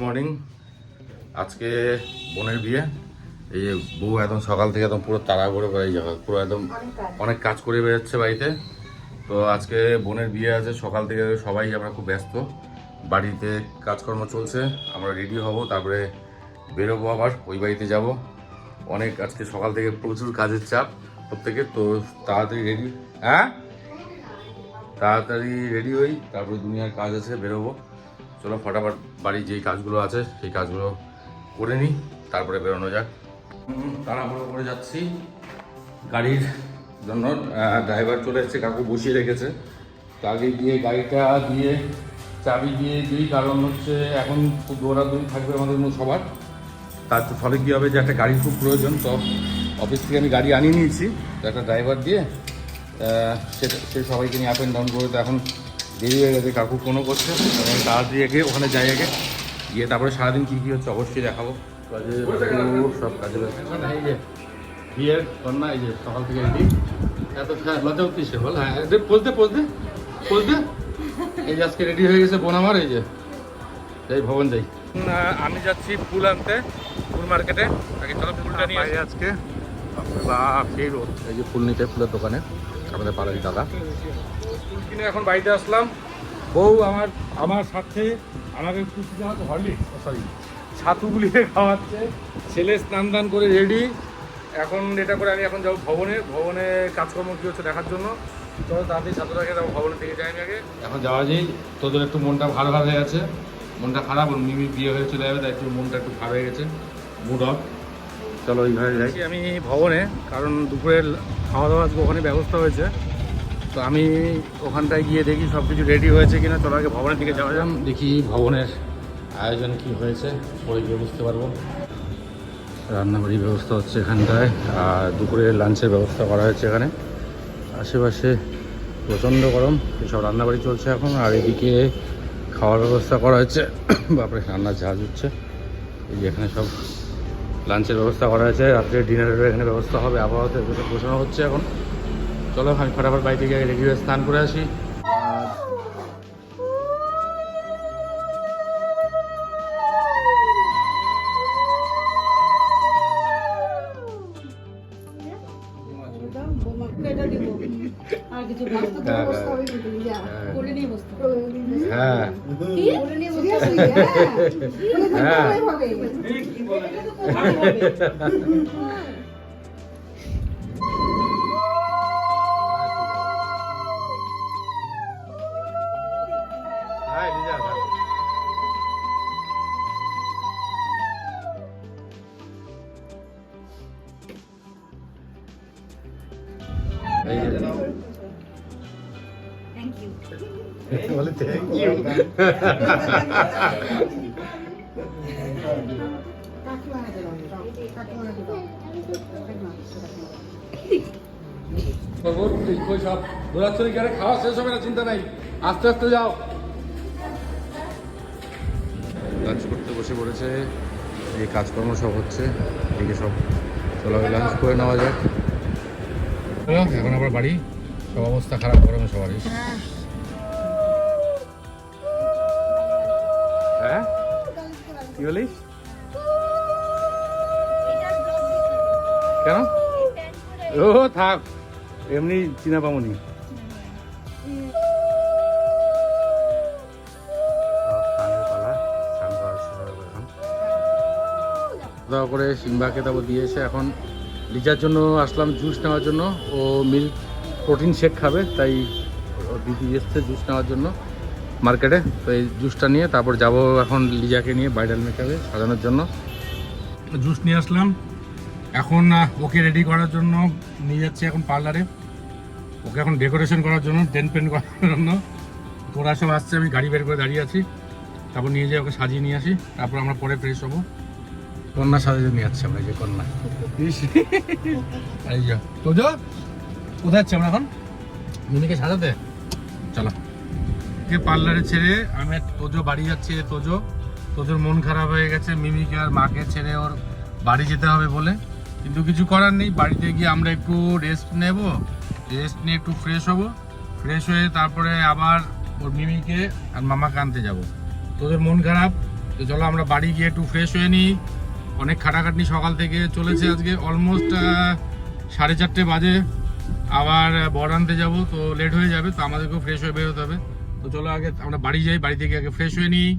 Morning আজকে বোনের বিয়ে। এই যে বউ একদম সকাল থেকে একদম পুরো তাড়া করে বেড়াই যাবে পুরো একদম অনেক কাজ করে বেরোচ্ছে বাড়িতে। তো আজকে বোনের বিয়ে আছে, সকাল থেকে সবাই আমরা খুব ব্যস্ত। বাড়িতে কাজকর্ম চলছে, আমরা রেডি হব, তারপরে বেরোবো আবার, ওই বাড়িতে যাব। অনেক আজকে সকাল থেকে প্রচুর কাজের চাপ প্রত্যেকে তো তাড়াতাড়ি রেডি হ্যাঁ? তাড়াতাড়ি রেডি হই, তারপরে দুনিয়ার কাজ আছে, বেরোবো। চলো ফটাফট বাড়ির যেই কাজগুলো আছে, সেই কাজগুলো করে নিই, তারপরে বেরোনো যাক। তাড়াহুড়ো করে যাচ্ছি। গাড়ির জন্য ড্রাইভার চলে এসেছে, কাকু বসিয়ে রেখেছে। তো আগে গিয়ে গাড়িটা দিয়ে চাবি দিয়ে দিই, কারণ হচ্ছে এখন খুব দৌড়াদৌড়ি থাকবে আমাদের সবার। তার ফলে কী হবে যে একটা গাড়ির খুব প্রয়োজন, তো অফিস থেকে আমি গাড়ি আনিয়ে নিয়েছি। তো একটা ড্রাইভার দিয়ে সে সবাইকে নিয়ে আপ অ্যান্ড ডাউন করে, তো এখন দেরি হয়ে গেছে কাকু কোনো করছে আমি তাড়াতাড়ি আগে ওখানে যাই আগে। গিয়ে তারপরে সারাদিন কী কী হচ্ছে অবশ্যই দেখাবো। সব কাজে। এই যে বিয়ের কন্যা এই যে সকাল থেকে রেডি। এত হ্যাঁ, লজ্জা বল। হ্যাঁ এই যে আজকে রেডি হয়ে গেছে বোন আমার এই যে। এই ভবন যাই। আমি যাচ্ছি ফুল আনতে ফুল মার্কেটে। আগে চলো ফুলটা নিয়ে আসি। আজকে। বা সেই রোদ এই যে ফুল নিতে ফুলের দোকানে। আমাদের পাড়ারি দাদা। কিনে এখন বাড়িতে আসলাম। বউ আমার আমার সাথে আমাকে খুশি দেওয়াতে হরলিক্স সরি ছাতু গুলিয়ে খাওয়াচ্ছে ছেলে স্নান দান করে রেডি এখন এটা করে আমি এখন যাব ভবনে ভবনে কাজকর্ম কী হচ্ছে দেখার জন্য। চলো তাড়াতাড়ি ছাত্রটাকে যাব ভবনের দিকে যাই আমি আগে। এখন যাওয়া যাই তোদের একটু মনটা ভালো ভালো হয়ে আছে মনটা খারাপ মিমি বিয়ে হয়ে চলে যাবে তাই একটু মনটা একটু খারাপ হয়ে গেছে। মুড অফ চলো ওইভাবে যাই। আমি ভবনে কারণ দুপুরের খাওয়া দাওয়া আজকে ওখানে ব্যবস্থা হয়েছে। তো আমি ওখানটায় গিয়ে দেখি সব কিছু রেডি হয়েছে কিনা। চলো আগে ভবনের দিকে যাওয়া যাম দেখি ভবনের আয়োজন কি হয়েছে পরে গিয়ে বুঝতে পারব। রান্নাবাড়ির ব্যবস্থা হচ্ছে এখানটায় আর দুপুরের লাঞ্চের ব্যবস্থা করা হয়েছে এখানে। আশেপাশে প্রচণ্ড গরম এসব রান্নাবাড়ি চলছে এখন আর এদিকে খাওয়ার ব্যবস্থা করা হয়েছে। বাপরে রান্নার জাহাজ হচ্ছে। এই যে এখানে সব লাঞ্চের ব্যবস্থা করা হয়েছে, রাত্রে ডিনারেরও এখানে ব্যবস্থা হবে, আবহাওয়াতে ঘোষণা হচ্ছে এখন। চলো, আমি ফটাফট বাইকে গিয়ে রেডি হয়ে স্নান করে আসি। এটা দিব। আর কিছু বস্তু তো হ্যাঁ, বসতে। হ্যাঁ। করে নিয়ে বসতে হ্যাঁ। হ্যাঁ। বলে থাকতে বলে থ্যাংক ইউ সব খাওয়া শেষ হবে না চিন্তা নাই আস্তে আস্তে যাও লাঞ্চ করতে বসে পড়েছে এই কাজকর্ম সব হচ্ছে এদিকে সব চলো লাঞ্চ করে নেওয়া যাক। চলো এখন আবার বাড়ি। সব অবস্থা খারাপ গরমে সবারই। হ্যাঁ? কি বলিস কেন? ও থাক। এমনি চিনা পামনি দাওয়া করে সিংবাকে তারপর দিয়েছে এখন। লিজার জন্য আসলাম জুস নেওয়ার জন্য। ও মিল্ক প্রোটিন শেক খাবে, তাই দিদি এসছে জুস নেওয়ার জন্য মার্কেটে। তো এই জুসটা নিয়ে তারপর যাব এখন লিজাকে নিয়ে ব্রাইডাল মেকআপে সাজানোর জন্য। জুস নিয়ে আসলাম। এখন ওকে রেডি করার জন্য নিয়ে যাচ্ছি এখন পার্লারে। ওকে এখন ডেকোরেশন করার জন্য, টেন পেন করার জন্য। তোরা সব আসছে, আমি গাড়ি বের করে দাঁড়িয়ে আছি। তারপর নিয়ে যাই, ওকে সাজিয়ে নিয়ে আসি। তারপর আমরা পরে ফ্রেশ হব। কন্যা সাজিয়ে নিয়ে যাচ্ছি আমরা যে কন্যা। এই যে, তোজো, কোথায় যাচ্ছি আমরা এখন? মিনিকে সাজাতে? চলো। কে পার্লারে ছেড়ে আমি তোজো বাড়ি যাচ্ছি তোজো। তোজোর মন খারাপ হয়ে গেছে, মিমিকে আর মাকে ছেড়ে ওর বাড়ি যেতে হবে বলে। কিন্তু কিছু করার নেই, বাড়িতে গিয়ে আমরা একটু রেস্ট নেব। রেস্ট নিয়ে একটু ফ্রেশ হব। ফ্রেশ হয়ে তারপরে আবার ওর মিমিকে আর মামাকে আনতে যাব। তোদের মন খারাপ, তো চলো আমরা বাড়ি গিয়ে একটু ফ্রেশ হয়ে নিই। অনেক খাটাখাটনি সকাল থেকে চলেছে আজকে। অলমোস্ট সাড়ে চারটে বাজে। আবার বর আনতে যাব, তো লেট হয়ে যাবে, তো আমাদেরকেও ফ্রেশ হয়ে বেরোতে হবে। তো চলো আগে আমরা বাড়ি যাই, বাড়ি থেকে আগে ফ্রেশ হয়ে নিই।